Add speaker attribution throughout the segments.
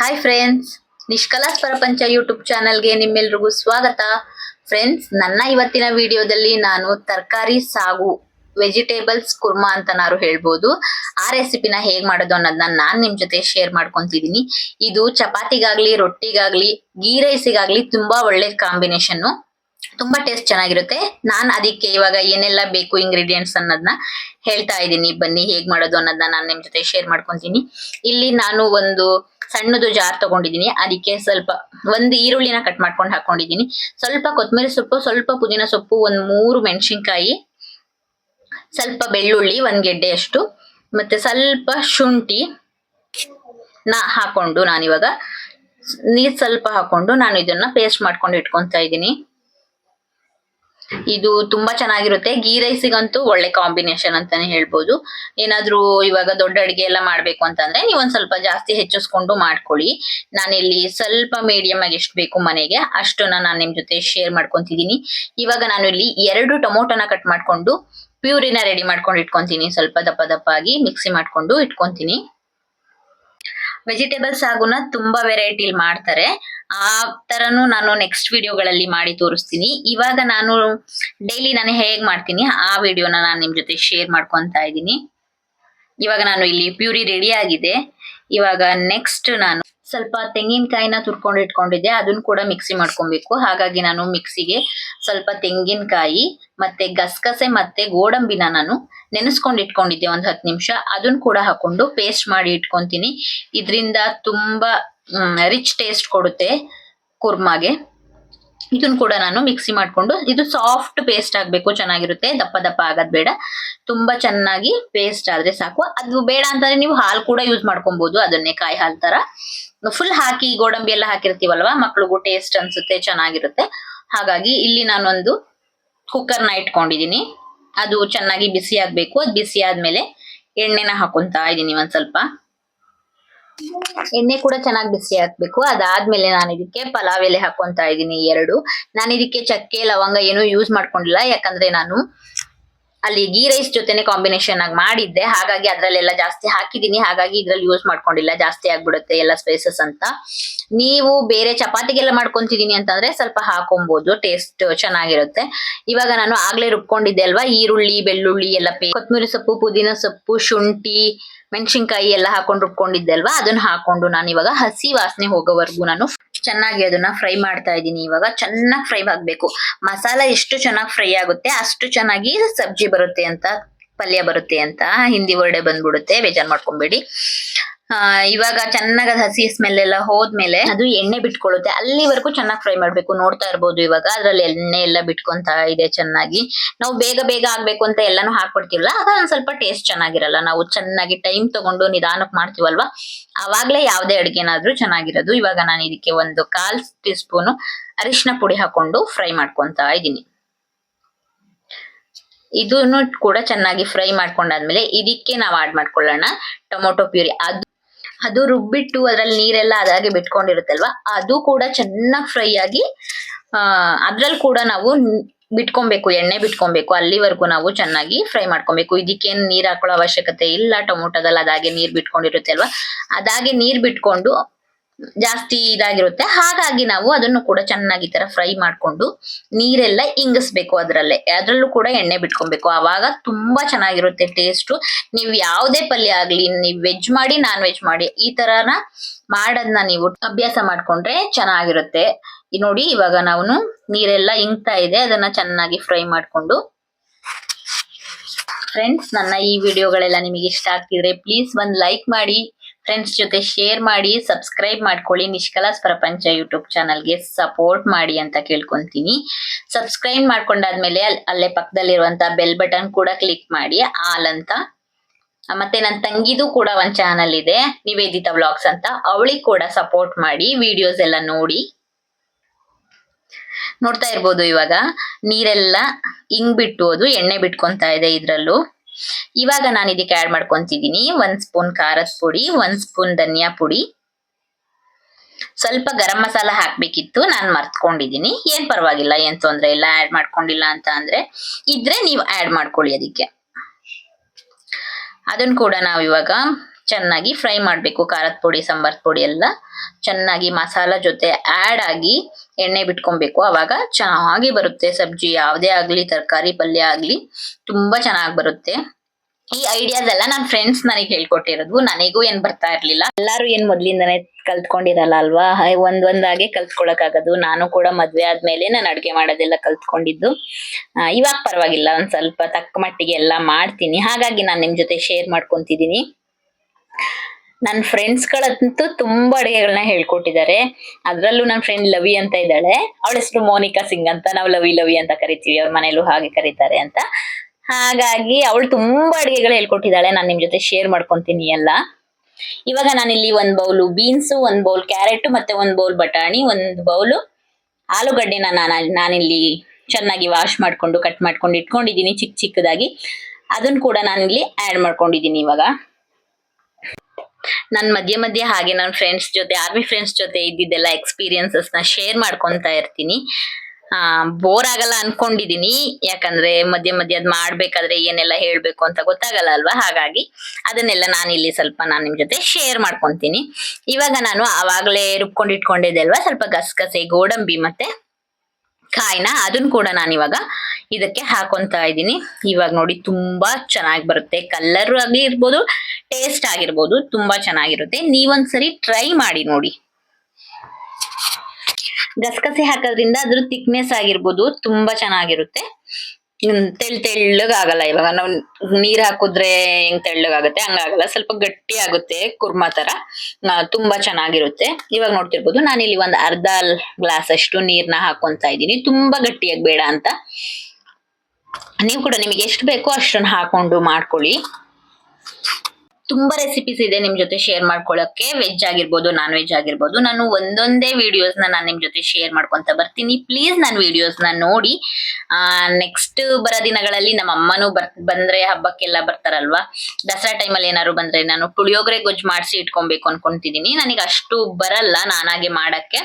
Speaker 1: Hi friends ನಿಷ್ಕಲಾಸ್ ಪ್ರಪಂಚ YouTube ಚಾನಲ್ಗೆ ನಿಮ್ಮೆಲ್ರಿಗೂ ಸ್ವಾಗತ. ಫ್ರೆಂಡ್ಸ್ ನನ್ನ ಇವತ್ತಿನ ವಿಡಿಯೋದಲ್ಲಿ ನಾನು ತರಕಾರಿ ಸಾಗು ವೆಜಿಟೇಬಲ್ಸ್ ಕುರ್ಮಾ ಅಂತನಾರು ಹೇಳ್ಬೋದು. ಆ ರೆಸಿಪಿನ ಹೇಗೆ ಮಾಡೋದು ಅನ್ನೋದನ್ನ ನಾನು ನಿಮ್ಮ ಜೊತೆ ಶೇರ್ ಮಾಡ್ಕೊಂತಿದೀನಿ. ಇದು ಚಪಾತಿಗಾಗ್ಲಿ, ರೊಟ್ಟಿಗಾಗ್ಲಿ ಗೀ ರೈಸಿಗಾಗ್ಲಿ ತುಂಬಾ ಒಳ್ಳೆ ಕಾಂಬಿನೇಷನ್ ತುಂಬಾ ಟೇಸ್ಟ್ ಚೆನ್ನಾಗಿರುತ್ತೆ. ನಾನ್ ಅದಕ್ಕೆ ಇವಾಗ ಏನೆಲ್ಲ ಬೇಕು ಇಂಗ್ರೀಡಿಯೆಂಟ್ಸ್ ಅನ್ನೋದನ್ನ ಹೇಳ್ತಾ ಇದ್ದೀನಿ. ಬನ್ನಿ ಹೇಗ್ ಮಾಡೋದು ಅನ್ನೋದನ್ನ ನಾನು ನಿಮ್ ಜೊತೆ ಶೇರ್ ಮಾಡ್ಕೊಂತೀನಿ. ಇಲ್ಲಿ ನಾನು ಒಂದು ಸಣ್ಣದು ಜಾರ್ ತಗೊಂಡಿದ್ದೀನಿ. ಅದಕ್ಕೆ ಸ್ವಲ್ಪ ಒಂದು ಈರುಳ್ಳಿನ ಕಟ್ ಮಾಡ್ಕೊಂಡು ಹಾಕೊಂಡಿದ್ದೀನಿ. ಸ್ವಲ್ಪ ಕೊತ್ತಂಬರಿ ಸೊಪ್ಪು, ಸ್ವಲ್ಪ ಪುದೀನ ಸೊಪ್ಪು, ಒಂದ್ ಮೂರು ಮೆಣಸಿನ್ಕಾಯಿ, ಸ್ವಲ್ಪ ಬೆಳ್ಳುಳ್ಳಿ, ಒಂದ್ ಗೆಡ್ಡೆ ಅಷ್ಟು, ಮತ್ತೆ ಸ್ವಲ್ಪ ಶುಂಠಿ ನಾ ಹಾಕೊಂಡು ನಾನಿವಾಗ ನೀರ್ ಸ್ವಲ್ಪ ಹಾಕೊಂಡು ನಾನು ಇದನ್ನ ಪೇಸ್ಟ್ ಮಾಡ್ಕೊಂಡು ಇಟ್ಕೊಂತ ಇದ್ದೀನಿ. ಇದು ತುಂಬಾ ಚೆನ್ನಾಗಿರುತ್ತೆ. ಗೀ ರೈಸಿಗಂತೂ ಒಳ್ಳೆ ಕಾಂಬಿನೇಷನ್ ಅಂತಾನೆ ಹೇಳ್ಬೋದು. ಏನಾದ್ರೂ ಇವಾಗ ದೊಡ್ಡ ಅಡಿಗೆ ಎಲ್ಲ ಮಾಡ್ಬೇಕು ಅಂತಂದ್ರೆ ನೀವು ಒಂದ್ ಸ್ವಲ್ಪ ಜಾಸ್ತಿ ಹೆಚ್ಚಿಸ್ಕೊಂಡು ಮಾಡ್ಕೊಳ್ಳಿ. ನಾನಿಲ್ಲಿ ಸ್ವಲ್ಪ ಮೀಡಿಯಂ ಆಗಿ ಎಷ್ಟು ಬೇಕು ಮನೆಗೆ ಅಷ್ಟನ್ನ ನಾನು ನಿಮ್ ಜೊತೆ ಶೇರ್ ಮಾಡ್ಕೊಂತಿದೀನಿ. ಇವಾಗ ನಾನು ಇಲ್ಲಿ ಎರಡು ಟೊಮೊಟೊನ ಕಟ್ ಮಾಡ್ಕೊಂಡು ಪ್ಯೂರಿನ ರೆಡಿ ಮಾಡ್ಕೊಂಡು ಇಟ್ಕೊಂತೀನಿ. ಸ್ವಲ್ಪ ದಪ್ಪ ದಪ್ಪ ಆಗಿ ಮಿಕ್ಸಿ ಮಾಡ್ಕೊಂಡು ಇಟ್ಕೊಂತೀನಿ. ವೆಜಿಟೇಬಲ್ಸ್ ಸಾಗುನ ತುಂಬಾ ವೆರೈಟಿಲಿ ಮಾಡ್ತಾರೆ. ಆ ತರನು ನಾನು ನೆಕ್ಸ್ಟ್ ವಿಡಿಯೋಗಳಲ್ಲಿ ಮಾಡಿ ತೋರಿಸ್ತೀನಿ. ಇವಾಗ ನಾನು ಡೈಲಿ ನಾನು ಹೇಗ್ ಮಾಡ್ತೀನಿ ಆ ವಿಡಿಯೋನ ನಾನು ನಿಮ್ ಜೊತೆ ಶೇರ್ ಮಾಡ್ಕೊಂತಾ ಇದ್ದೀನಿ. ಇವಾಗ ನಾನು ಇಲ್ಲಿ ಪ್ಯೂರಿ ರೆಡಿ ಆಗಿದೆ. ಇವಾಗ ನೆಕ್ಸ್ಟ್ ನಾನು ಸ್ವಲ್ಪ ತೆಂಗಿನಕಾಯಿನ ತುರ್ಕೊಂಡು ಇಟ್ಕೊಂಡಿದ್ದೆ, ಅದನ್ನ ಕೂಡ ಮಿಕ್ಸಿ ಮಾಡ್ಕೊಬೇಕು. ಹಾಗಾಗಿ ನಾನು ಮಿಕ್ಸಿಗೆ ಸ್ವಲ್ಪ ತೆಂಗಿನಕಾಯಿ ಮತ್ತೆ ಗಸಗಸೆ ಮತ್ತೆ ಗೋಡಂಬಿನ ನಾನು ನೆನೆಸ್ಕೊಂಡು ಇಟ್ಕೊಂಡಿದ್ದೆ ಒಂದ್ ಹತ್ತು ನಿಮಿಷ. ಅದನ್ನ ಕೂಡ ಹಾಕೊಂಡು ಪೇಸ್ಟ್ ಮಾಡಿ ಇಟ್ಕೊಂತೀನಿ. ಇದರಿಂದ ತುಂಬಾ ರಿಚ್ ಟೇಸ್ಟ್ ಕೊಡುತ್ತೆ ಕುರ್ಮಾಗೆ. ಇದನ್ನ ಕೂಡ ನಾನು ಮಿಕ್ಸಿ ಮಾಡ್ಕೊಂಡು, ಇದು ಸಾಫ್ಟ್ ಪೇಸ್ಟ್ ಆಗಬೇಕು, ಚೆನ್ನಾಗಿರುತ್ತೆ, ದಪ್ಪ ದಪ್ಪ ಆಗೋದು ಬೇಡ. ತುಂಬಾ ಚೆನ್ನಾಗಿ ಪೇಸ್ಟ್ ಆದ್ರೆ ಸಾಕು. ಅದು ಬೇಡ ಅಂತಂದರೆ ನೀವು ಹಾಲು ಕೂಡ ಯೂಸ್ ಮಾಡ್ಕೊಬಹುದು ಅದನ್ನೇ ಕಾಯಿ ಹಾಲ್ ತರ. ಫುಲ್ ಹಾಕಿ ಗೋಡಂಬಿ ಎಲ್ಲ ಹಾಕಿರ್ತೀವಲ್ವಾ? ಮಕ್ಳಿಗೂ ಟೇಸ್ಟ್ ಅನ್ಸುತ್ತೆ, ಚೆನ್ನಾಗಿರುತ್ತೆ. ಹಾಗಾಗಿ ಇಲ್ಲಿ ನಾನೊಂದು ಕುಕ್ಕರ್ನ ಇಟ್ಕೊಂಡಿದೀನಿ. ಅದು ಚೆನ್ನಾಗಿ ಬಿಸಿ ಆಗ್ಬೇಕು. ಅದು ಬಿಸಿ ಆದ್ಮೇಲೆ ಎಣ್ಣೆನ ಹಾಕೊಂತಾ ಇದೀನಿ ಒಂದ್ ಸ್ವಲ್ಪ. ಎಣ್ಣೆ ಕೂಡ ಚೆನ್ನಾಗಿ ಬಿಸಿ ಹಾಕ್ಬೇಕು ಅದಾದ್ಮೇಲೆ ನಾನು ಇದಕ್ಕೆ ಪಲಾವ್ ಎಲೆ ಹಾಕೊಂತ ಇದ್ದೀನಿ ಎರಡು. ನಾನು ಇದಕ್ಕೆ ಚಕ್ಕೆ, ಲವಂಗ ಏನು ಯೂಸ್ ಮಾಡ್ಕೊಂಡಿಲ್ಲ. ಯಾಕಂದ್ರೆ ನಾನು ಅಲ್ಲಿ ಗೀ ರೈಸ್ ಜೊತೆನೆ ಕಾಂಬಿನೇಷನ್ ಆಗಿ ಮಾಡಿದ್ದೆ. ಹಾಗಾಗಿ ಅದ್ರಲ್ಲೆಲ್ಲ ಜಾಸ್ತಿ ಹಾಕಿದೀನಿ. ಹಾಗಾಗಿ ಇದ್ರಲ್ಲಿ ಯೂಸ್ ಮಾಡ್ಕೊಂಡಿಲ್ಲ. ಜಾಸ್ತಿ ಆಗ್ಬಿಡುತ್ತೆ ಎಲ್ಲ ಸ್ಪೈಸಸ್ ಅಂತ. ನೀವು ಬೇರೆ ಚಪಾತಿಗೆಲ್ಲ ಮಾಡ್ಕೊಂತಿದೀನಿ ಅಂತಂದ್ರೆ ಸ್ವಲ್ಪ ಹಾಕೊಬಹುದು ಟೇಸ್ಟ್ ಚೆನ್ನಾಗಿರುತ್ತೆ. ಇವಾಗ ನಾನು ಆಗ್ಲೇ ರುಬ್ಕೊಂಡಿದ್ದೆ ಅಲ್ವಾ? ಈರುಳ್ಳಿ, ಬೆಳ್ಳುಳ್ಳಿ, ಎಲ್ಲ ಪೇ ಕೊತ್ತಂಬರಿ ಸೊಪ್ಪು, ಪುದೀನ ಸೊಪ್ಪು, ಶುಂಠಿ, ಮೆಣಸಿನ್ಕಾಯಿ ಎಲ್ಲ ಹಾಕೊಂಡು ರುಬ್ಕೊಂಡಿದ್ದೆ ಅಲ್ವಾ? ಅದನ್ನ ಹಾಕೊಂಡು ನಾನು ಇವಾಗ ಹಸಿ ವಾಸನೆ ಹೋಗೋವರೆಗೂ ನಾನು ಚೆನ್ನಾಗಿ ಅದನ್ನ ಫ್ರೈ ಮಾಡ್ತಾ ಇದ್ದೀನಿ. ಇವಾಗ ಚೆನ್ನಾಗಿ ಫ್ರೈ ಆಗ್ಬೇಕು. ಮಸಾಲ ಎಷ್ಟು ಚೆನ್ನಾಗಿ ಫ್ರೈ ಆಗುತ್ತೆ, ಅಷ್ಟು ಚೆನ್ನಾಗಿ ಸಬ್ಜಿ ಬರುತ್ತೆ ಅಂತ, ಪಲ್ಯ ಬರುತ್ತೆ ಅಂತ, ಹಿಂದಿ ವರ್ಡೆ ಬಂದ್ಬಿಡುತ್ತೆ, ಬೇಜಾರು ಮಾಡ್ಕೊಂಬೇಡಿ. ಇವಾಗ ಚೆನ್ನಾಗಿ ಅದು ಹಸಿ ಸ್ಮೆಲ್ ಎಲ್ಲ ಹೋದ್ಮೇಲೆ ಅದು ಎಣ್ಣೆ ಬಿಟ್ಕೊಳ್ಳುತ್ತೆ. ಅಲ್ಲಿವರೆಗೂ ಚೆನ್ನಾಗಿ ಫ್ರೈ ಮಾಡ್ಬೇಕು. ನೋಡ್ತಾ ಇರ್ಬೋದು ಇವಾಗ. ಅದ್ರಲ್ಲಿ ಎಣ್ಣೆ ಎಲ್ಲ ಬಿಟ್ಕೊಂತ ಇದೆ ಚೆನ್ನಾಗಿ. ನಾವು ಬೇಗ ಬೇಗ ಆಗ್ಬೇಕು ಅಂತ ಎಲ್ಲಾನು ಹಾಕ್ಬಿಡ್ತೀವಲ್ಲ ಆಗ ಒಂದ್ ಸ್ವಲ್ಪ ಟೇಸ್ಟ್ ಚೆನ್ನಾಗಿರಲ್ಲ. ನಾವು ಚೆನ್ನಾಗಿ ಟೈಮ್ ತಗೊಂಡು ನಿಧಾನಕ್ಕೆ ಮಾಡ್ತೀವಲ್ವಾ? ಅವಾಗ್ಲೇ ಯಾವ್ದೇ ಅಡ್ಗೆನಾದ್ರೂ ಚೆನ್ನಾಗಿರೋದು. ಇವಾಗ ನಾನು ಇದಕ್ಕೆ ಒಂದು ಕಾಲ್ ಟೀ ಸ್ಪೂನು ಅರಿಶಿನ ಪುಡಿ ಹಾಕೊಂಡು ಫ್ರೈ ಮಾಡ್ಕೊಂತ ಇದ್ದೀನಿ. ಇದನ್ನು ಕೂಡ ಚೆನ್ನಾಗಿ ಫ್ರೈ ಮಾಡ್ಕೊಂಡಾದ್ಮೇಲೆ ಇದಕ್ಕೆ ನಾವು ಆಡ್ ಮಾಡ್ಕೊಳ್ಳೋಣ ಟೊಮೊಟೊ ಪ್ಯೂರಿ. ಅದು ಅದು ರುಬ್ಬಿಟ್ಟು ಅದ್ರಲ್ಲಿ ನೀರೆಲ್ಲ ಅದಾಗೆ ಬಿಟ್ಕೊಂಡಿರುತ್ತಲ್ವಾ? ಅದು ಕೂಡ ಚೆನ್ನಾಗಿ ಫ್ರೈ ಆಗಿ ಅದ್ರಲ್ಲಿ ಕೂಡ ನಾವು ಬಿಟ್ಕೊಬೇಕು, ಎಣ್ಣೆ ಬಿಟ್ಕೊಬೇಕು, ಅಲ್ಲಿವರೆಗೂ ನಾವು ಚೆನ್ನಾಗಿ ಫ್ರೈ ಮಾಡ್ಕೊಬೇಕು. ಇದಕ್ಕೇನು ನೀರ್ ಹಾಕೊಳ್ಳೋ ಅವಶ್ಯಕತೆ ಇಲ್ಲ, ಟೊಮೊಟೊದಲ್ಲಿ ಅದಾಗೆ ನೀರ್ ಬಿಟ್ಕೊಂಡಿರುತ್ತೆ ಅಲ್ವಾ ಅದಾಗೆ ನೀರ್ ಬಿಟ್ಕೊಂಡು ಜಾಸ್ತಿ ಇದಾಗಿರುತ್ತೆ. ಹಾಗಾಗಿ ನಾವು ಅದನ್ನು ಕೂಡ ಚೆನ್ನಾಗಿ ತರ ಫ್ರೈ ಮಾಡ್ಕೊಂಡು ನೀರೆಲ್ಲ ಇಂಗಿಸ್ಬೇಕು ಅದರಲ್ಲೇ. ಅದ್ರಲ್ಲೂ ಕೂಡ ಎಣ್ಣೆ ಬಿಟ್ಕೊಬೇಕು. ಆವಾಗ ತುಂಬಾ ಚೆನ್ನಾಗಿರುತ್ತೆ ಟೇಸ್ಟು ನೀವು ಯಾವುದೇ ಪಲ್ಯ ಆಗ್ಲಿ, ನೀವು ವೆಜ್ ಮಾಡಿ ನಾನ್ ವೆಜ್ ಮಾಡಿ, ಈ ತರನ ಮಾಡೋದನ್ನ ನೀವು ಅಭ್ಯಾಸ ಮಾಡ್ಕೊಂಡ್ರೆ ಚೆನ್ನಾಗಿರುತ್ತೆ. ನೋಡಿ ಇವಾಗ ನಾವು ನೀರೆಲ್ಲ ಇಂಗ್ತಾ ಇದೆ. ಅದನ್ನ ಚೆನ್ನಾಗಿ ಫ್ರೈ ಮಾಡ್ಕೊಂಡು. ಫ್ರೆಂಡ್ಸ್ ನನ್ನ ಈ ವಿಡಿಯೋಗಳೆಲ್ಲ ನಿಮಗೆ ಇಷ್ಟ ಆಗ್ತಿದ್ರೆ ಪ್ಲೀಸ್ ಒಂದು ಲೈಕ್ ಮಾಡಿ. ಫ್ರೆಂಡ್ಸ್ ಜೊತೆ ಶೇರ್ ಮಾಡಿ ಸಬ್ಸ್ಕ್ರೈಬ್ ಮಾಡ್ಕೊಳ್ಳಿ. ನಿಷ್ಕಲಾಸ್ ಪ್ರಪಂಚ ಯೂಟ್ಯೂಬ್ ಚಾನಲ್ಗೆ ಸಪೋರ್ಟ್ ಮಾಡಿ ಅಂತ ಕೇಳ್ಕೊಂತೀನಿ. ಸಬ್ಸ್ಕ್ರೈಬ್ ಮಾಡ್ಕೊಂಡಾದ್ಮೇಲೆ ಅಲ್- ಅಲ್ಲೇ ಪಕ್ಕದಲ್ಲಿರುವಂತ ಬೆಲ್ ಬಟನ್ ಕೂಡ ಕ್ಲಿಕ್ ಮಾಡಿ, ಆಲ್ ಅಂತ. ಮತ್ತೆ ನನ್ನ ತಂಗಿದು ಕೂಡ ಒಂದು ಚಾನಲ್ ಇದೆ, ನಿವೇದಿತಾ ವ್ಲಾಗ್ಸ್ ಅಂತ. ಅವಳಿಗೆ ಕೂಡ ಸಪೋರ್ಟ್ ಮಾಡಿ ವಿಡಿಯೋಸ್ ಎಲ್ಲ ನೋಡಿ. ನೋಡ್ತಾ ಇರ್ಬೋದು ಇವಾಗ. ನೀರೆಲ್ಲ ಹಿಂಗ್ ಬಿಟ್ಟು ಅದು ಎಣ್ಣೆ ಬಿಟ್ಕೊಂತ ಇದೆ ಇದ್ರಲ್ಲೂ. ಇವಾಗ ನಾನು ಇದಕ್ಕೆ ಆಡ್ ಮಾಡ್ಕೊಂತಿದ್ದೀನಿ ಒಂದ್ ಸ್ಪೂನ್ ಖಾರದ ಪುಡಿ, ಒಂದ್ ಸ್ಪೂನ್ ಧನಿಯಾ ಪುಡಿ. ಸ್ವಲ್ಪ ಗರಂ ಮಸಾಲ ಹಾಕ್ಬೇಕಿತ್ತು, ನಾನು ಮರ್ತ್ಕೊಂಡಿದ್ದೀನಿ ಏನ್ ಪರವಾಗಿಲ್ಲ, ಏನ್ ತೊಂದ್ರೆ ಇಲ್ಲ ಆಡ್ ಮಾಡ್ಕೊಂಡಿಲ್ಲ ಅಂತ ಅಂದ್ರೆ ಇದ್ರೆ ನೀವು ಆಡ್ ಮಾಡ್ಕೊಳ್ಳಿ ಅದಕ್ಕೆ. ಅದನ್ನ ಕೂಡ ನಾವು ಇವಾಗ ಚೆನ್ನಾಗಿ ಫ್ರೈ ಮಾಡಬೇಕು. ಖಾರದ ಪುಡಿ, ಸಾಂಬಾರ್ ಪುಡಿ ಎಲ್ಲ ಚೆನ್ನಾಗಿ ಮಸಾಲ ಜೊತೆ ಆಡ್ ಆಗಿ ಎಣ್ಣೆ ಬಿಟ್ಕೊಬೇಕು. ಅವಾಗ ಚೆನ್ನಾಗಿ ಬರುತ್ತೆ ಸಬ್ಜಿ. ಯಾವುದೇ ಆಗಲಿ, ತರಕಾರಿ ಪಲ್ಯ ಆಗಲಿ ತುಂಬಾ ಚೆನ್ನಾಗಿ ಬರುತ್ತೆ. ಈ ಐಡಿಯಾಸ್ ಎಲ್ಲ ನನ್ನ ಫ್ರೆಂಡ್ಸ್ ನನಗೆ ಹೇಳ್ಕೊಟ್ಟಿರೋದು. ನನಗೂ ಏನು ಬರ್ತಾ ಇರಲಿಲ್ಲ. ಎಲ್ಲರೂ ಏನು ಮೊದಲಿಂದನೇ ಕಲ್ತ್ಕೊಂಡಿರಲ್ಲ ಅಲ್ವಾ? ಒಂದ್ ಒಂದಾಗೆ ಕಲ್ತ್ಕೊಳಕಾಗೋದು ನಾನು ಕೂಡ ಮದ್ವೆ ಆದ್ಮೇಲೆ ನಾನು ಅಡುಗೆ ಮಾಡೋದೆಲ್ಲ ಕಲ್ತ್ಕೊಂಡಿದ್ದು. ಇವಾಗ ಪರವಾಗಿಲ್ಲ. ಒಂದ್ ಸ್ವಲ್ಪ ತಕ್ಕ ಮಟ್ಟಿಗೆ ಎಲ್ಲ ಮಾಡ್ತೀನಿ. ಹಾಗಾಗಿ ನಾನು ನಿಮ್ ಜೊತೆ ಶೇರ್ ಮಾಡ್ಕೊಂತಿದೀನಿ ನನ್ನ ಫ್ರೆಂಡ್ಸ್ಗಳಂತೂ ತುಂಬಾ ಅಡುಗೆಗಳನ್ನ ಹೇಳ್ಕೊಟ್ಟಿದ್ದಾರೆ. ಅದರಲ್ಲೂ ನನ್ನ ಫ್ರೆಂಡ್ ಲವಿ ಅಂತ ಇದ್ದಾಳೆ. ಅವಳ ಹೆಸರು ಮೋನಿಕಾ ಸಿಂಗ್ ಅಂತ ನಾವು ಲವಿ ಲವಿ ಅಂತ ಕರಿತೀವಿ. ಅವ್ರ ಮನೇಲೂ ಹಾಗೆ ಕರೀತಾರೆ ಅಂತ. ಹಾಗಾಗಿ ಅವಳು ತುಂಬಾ ಅಡುಗೆಗಳು ಹೇಳ್ಕೊಟ್ಟಿದ್ದಾಳೆ. ನಾನು ನಿಮ್ ಜೊತೆ ಶೇರ್ ಮಾಡ್ಕೊಂತೀನಿ ಎಲ್ಲ. ಇವಾಗ ನಾನಿಲ್ಲಿ ಒಂದ್ ಬೌಲು ಬೀನ್ಸ್ ಒಂದ್ ಬೌಲ್ ಕ್ಯಾರೆಟ್ ಮತ್ತೆ ಒಂದ್ ಬೌಲ್ ಬಟಾಣಿ, ಒಂದ್ ಬೌಲು ಆಲೂಗಡ್ಡೆನ ನಾನು ನಾನಿಲ್ಲಿ ಚೆನ್ನಾಗಿ ವಾಶ್ ಮಾಡ್ಕೊಂಡು ಕಟ್ ಮಾಡ್ಕೊಂಡು ಇಟ್ಕೊಂಡಿದ್ದೀನಿ ಚಿಕ್ಕ ಚಿಕ್ಕದಾಗಿ. ಅದನ್ನ ಕೂಡ ನಾನಿಲ್ಲಿ ಆಡ್ ಮಾಡ್ಕೊಂಡಿದ್ದೀನಿ ಇವಾಗ. ನಾನು ಮಧ್ಯೆ ಮಧ್ಯೆ ಹಾಗೆ ನನ್ನ ಫ್ರೆಂಡ್ಸ್ ಜೊತೆ ಆರ್ಮಿ ಫ್ರೆಂಡ್ಸ್ ಜೊತೆ ಇದ್ದಿದ್ದೆಲ್ಲ ಎಕ್ಸ್ಪೀರಿಯನ್ಸಸ್ನ ಶೇರ್ ಮಾಡ್ಕೊಂತಾ ಇರ್ತೀನಿ. ಆ ಬೋರ್ ಆಗಲ್ಲ ಅನ್ಕೊಂಡಿದೀನಿ. ಯಾಕಂದ್ರೆ ಮಧ್ಯೆ ಮಧ್ಯೆ ಅದ್ ಮಾಡ್ಬೇಕಾದ್ರೆ ಏನೆಲ್ಲ ಹೇಳ್ಬೇಕು ಅಂತ ಗೊತ್ತಾಗಲ್ಲ ಅಲ್ವಾ? ಹಾಗಾಗಿ ಅದನ್ನೆಲ್ಲ ನಾನು ಇಲ್ಲಿ ಸ್ವಲ್ಪ ನಾನು ನಿಮ್ ಜೊತೆ ಶೇರ್ ಮಾಡ್ಕೊಂತೀನಿ. ಇವಾಗ ನಾನು ಆವಾಗಲೇ ರುಬ್ಕೊಂಡು ಇಟ್ಕೊಂಡಿದ್ದೆ ಅಲ್ವಾ? ಸ್ವಲ್ಪ ಗಸಗಸೆ, ಗೋಡಂಬಿ ಮತ್ತೆ ಕಾಯಿನ ಅದನ್ನ ಕೂಡ ನಾನು ಇವಾಗ ಇದಕ್ಕೆ ಹಾಕೊಂತ ಇದ್ದೀನಿ. ಇವಾಗ ನೋಡಿ ತುಂಬಾ ಚೆನ್ನಾಗಿ ಬರುತ್ತೆ. ಕಲರ್ ಆಗಿ ಇರ್ಬೋದು ಟೇಸ್ಟ್ ಆಗಿರ್ಬೋದು, ತುಂಬಾ ಚೆನ್ನಾಗಿರುತ್ತೆ. ನೀವೊಂದ್ಸರಿ ಟ್ರೈ ಮಾಡಿ ನೋಡಿ. ಗಸಗಸೆ ಹಾಕೋದ್ರಿಂದ ಅದ್ರ ಥಿಕ್ನೆಸ್ ಆಗಿರ್ಬೋದು, ತುಂಬಾ ಚೆನ್ನಾಗಿರುತ್ತೆ. ತೆಳ್ ತೆಳ್ಳಗಾಗಲ್ಲ ಇವಾಗ. ನಾವು ನೀರ್ ಹಾಕಿದ್ರೆ ಹೆಂಗ್ ತೆಳ್ಳಗಾಗುತ್ತೆ? ಹಂಗಾಗಲ್ಲ. ಸ್ವಲ್ಪ ಗಟ್ಟಿ ಆಗುತ್ತೆ ಕುರ್ಮಾ ತರ. ತುಂಬಾ ಚೆನ್ನಾಗಿರುತ್ತೆ. ಇವಾಗ ನೋಡ್ತಿರ್ಬೋದು, ನಾನಿಲ್ಲಿ ಒಂದ್ ಅರ್ಧ ಗ್ಲಾಸ್ ಅಷ್ಟು ನೀರ್ನ ಹಾಕೊಂತ ಇದ್ದೀನಿ. ತುಂಬಾ ಗಟ್ಟಿಯಾಗಿ ಬೇಡ ಅಂತ. ನೀವು ಕೂಡ ನಿಮಗೆ ಎಷ್ಟು ಬೇಕೋ ಅಷ್ಟನ್ನು ಹಾಕೊಂಡು ಮಾಡ್ಕೊಳ್ಳಿ. ತುಂಬಾ ರೆಸಿಪೀಸ್ ಇದೆ ನಿಮ್ ಜೊತೆ ಶೇರ್ ಮಾಡ್ಕೊಳಕ್ಕೆ. ವೆಜ್ ಆಗಿರ್ಬೋದು ನಾನ್ ವೆಜ್ ಆಗಿರ್ಬೋದು. ನಾನು ಒಂದೊಂದೇ ವಿಡಿಯೋಸ್ನ ನಾನು ನಿಮ್ ಜೊತೆ ಶೇರ್ ಮಾಡ್ಕೊಂತ ಬರ್ತೀನಿ. ಪ್ಲೀಸ್ ನನ್ನ ವಿಡಿಯೋಸ್ನ ನೋಡಿ. ನೆಕ್ಸ್ಟ್ ಬರೋ ದಿನಗಳಲ್ಲಿ ನಮ್ಮ ಅಮ್ಮನೂ ಬರ್, ಬಂದ್ರೆ ಹಬ್ಬಕ್ಕೆಲ್ಲ ಬರ್ತಾರಲ್ವಾ? ದಸರಾ ಟೈಮಲ್ಲಿ ಏನಾದ್ರು ಬಂದ್ರೆ ನಾನು ಪುಳಿಯೋಗರೆ ಗೊಜ್ಜು ಮಾಡಿಸಿ ಇಟ್ಕೊಬೇಕು ಅನ್ಕೊಂತಿದೀನಿ. ನನಗೆ ಅಷ್ಟು ಬರಲ್ಲ ನಾನಾಗೆ ಮಾಡಕ್ಕೆ.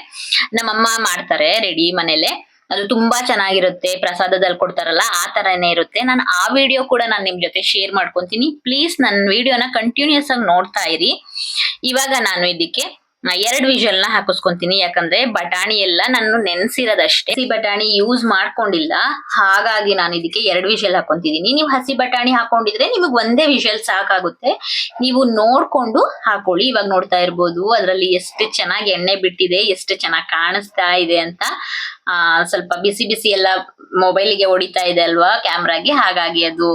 Speaker 1: ನಮ್ಮಮ್ಮ ಮಾಡ್ತಾರೆ ರೆಡಿ ಮನೇಲೆ. ಅದು ತುಂಬಾ ಚೆನ್ನಾಗಿರುತ್ತೆ, ಪ್ರಸಾದದಲ್ಲಿ ಕೊಡ್ತಾರಲ್ಲ, ಆ ತರನೇ ಇರುತ್ತೆ. ನಾನು ಆ ವಿಡಿಯೋ ಕೂಡ ನಾನು ನಿಮ್ ಜೊತೆ ಶೇರ್ ಮಾಡ್ಕೊಂತೀನಿ. ಪ್ಲೀಸ್ ನನ್ನ ವಿಡಿಯೋನ ಕಂಟಿನ್ಯೂಸ್ ಆಗಿ ನೋಡ್ತಾ ಇರಿ. ಇವಾಗ ನಾನು ಇದಕ್ಕೆ ಎರಡು ವಿಷಲ್ನ ಹಾಕಿಸ್ಕೊಂತೀನಿ. ಯಾಕಂದ್ರೆ ಬಟಾಣಿ ಎಲ್ಲ ನಾನು ನೆನ್ಸಿರೋದಷ್ಟೇ. ಹಸಿ ಬಟಾಣಿ ಯೂಸ್ ಮಾಡ್ಕೊಂಡಿಲ್ಲ. ಹಾಗಾಗಿ ನಾನು ಇದಕ್ಕೆ ಎರಡು ವಿಷಲ್ ಹಾಕೊಂತಿದೀನಿ. ನೀವು ಹಸಿ ಬಟಾಣಿ ಹಾಕೊಂಡಿದ್ರೆ ನಿಮಗೆ ಒಂದೇ ವಿಷಲ್ ಸಾಕಾಗುತ್ತೆ. ನೀವು ನೋಡ್ಕೊಂಡು ಹಾಕೊಳ್ಳಿ. ಇವಾಗ ನೋಡ್ತಾ ಇರ್ಬೋದು, ಅದರಲ್ಲಿ ಎಷ್ಟು ಚೆನ್ನಾಗಿ ಎಣ್ಣೆ ಬಿಟ್ಟಿದೆ, ಎಷ್ಟು ಚೆನ್ನಾಗಿ ಕಾಣಿಸ್ತಾ ಇದೆ ಅಂತ. ಸ್ವಲ್ಪ ಬಿಸಿ ಬಿಸಿ ಎಲ್ಲ ಮೊಬೈಲ್ಗೆ ಹೊಡಿತಾ ಇದೆ ಅಲ್ವಾ ಕ್ಯಾಮ್ರಾಗೆ ಹಾಗಾಗಿ ಅದು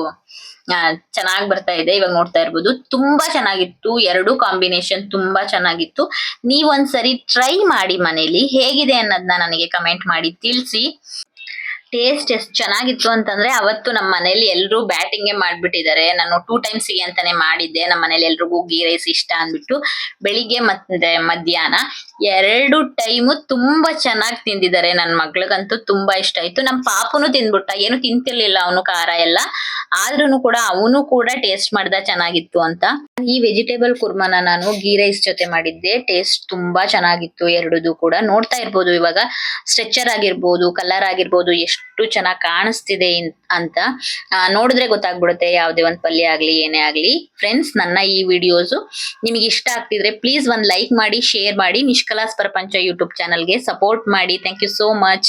Speaker 1: ಚೆನ್ನಾಗಿ ಬರ್ತಾ ಇದೆ, ಇವಾಗ ನೋಡ್ತಾ ಇರ್ಬೋದು. ತುಂಬಾ ಚೆನ್ನಾಗಿತ್ತು, ಎರಡು ಕಾಂಬಿನೇಷನ್ ತುಂಬಾ ಚೆನ್ನಾಗಿತ್ತು. ನೀವೊಂದ್ಸರಿ ಟ್ರೈ ಮಾಡಿ ಮನೇಲಿ, ಹೇಗಿದೆ ಅನ್ನೋದನ್ನ ನನಗೆ ಕಮೆಂಟ್ ಮಾಡಿ, ತಿಳಿಸಿ. ಟೇಸ್ಟ್ ಎಷ್ಟು ಚೆನ್ನಾಗಿತ್ತು ಅಂತಂದ್ರೆ ಅವತ್ತು ನಮ್ಮ ಮನೇಲಿ ಎಲ್ಲರೂ ಬ್ಯಾಟಿಂಗೇ ಮಾಡ್ಬಿಟ್ಟಿದ್ದಾರೆ. ನಾನು ಟೂ ಟೈಮ್ಸಿಗೆ ಅಂತಾನೆ ಮಾಡಿದ್ದೆ. ನಮ್ಮ ಮನೇಲಿ ಎಲ್ರಿಗೂ ಗೀ ರೈಸ್ ಇಷ್ಟ ಅಂದ್ಬಿಟ್ಟು ಬೆಳಿಗ್ಗೆ ಮತ್ತೆ ಮಧ್ಯಾಹ್ನ ಎರಡು ಟೈಮು ತುಂಬಾ ಚೆನ್ನಾಗಿ ತಿಂದಿದ್ದಾರೆ ನನ್ನ ಮಗ್ಳಿಗಂತೂ ತುಂಬಾ ಇಷ್ಟ ಆಯ್ತು. ನಮ್ಮ ಪಾಪುನು ತಿಂದ್ಬಿಟ್ಟ. ಏನು ತಿಂತಿರ್ಲಿಲ್ಲ ಅವನು ಖಾರ ಎಲ್ಲ. ಆದ್ರೂ ಕೂಡ ಅವನು ಕೂಡ ಟೇಸ್ಟ್ ಮಾಡ್ದ ಚೆನ್ನಾಗಿತ್ತು ಅಂತ. ಈ ವೆಜಿಟೇಬಲ್ ಕುರ್ಮಾನ ನಾನು ಗೀ ರೈಸ್ ಜೊತೆ ಮಾಡಿದ್ದೆ. ಟೇಸ್ಟ್ ತುಂಬಾ ಚೆನ್ನಾಗಿತ್ತು ಎರಡದು ಕೂಡ. ನೋಡ್ತಾ ಇರ್ಬೋದು ಇವಾಗ. ಸ್ಟ್ರೆಚರ್ ಆಗಿರ್ಬೋದು ಕಲರ್ ಆಗಿರ್ಬೋದು, ಎಷ್ಟು ಚೆನ್ನಾಗಿ ಕಾಣಿಸ್ತಿದೆ ಅಂತ ನೋಡಿದ್ರೆ ಗೊತ್ತಾಗ್ಬಿಡುತ್ತೆ ಯಾವುದೇ ಒಂದು ಪಲ್ಯ ಆಗ್ಲಿ, ಏನೇ ಆಗ್ಲಿ. ಫ್ರೆಂಡ್ಸ್ ನನ್ನ ಈ ವಿಡಿಯೋಸ್ ನಿಮಗೆ ಇಷ್ಟ ಆಗ್ತಿದ್ರೆ ಪ್ಲೀಸ್ ಒಂದ್ ಲೈಕ್ ಮಾಡಿ ಶೇರ್ ಮಾಡಿ. ನಿಷ್ಕಲಾಸ್ ಪ್ರಪಂಚ ಯೂಟ್ಯೂಬ್ ಚಾನಲ್ಗೆ ಸಪೋರ್ಟ್ ಮಾಡಿ. Thank you so much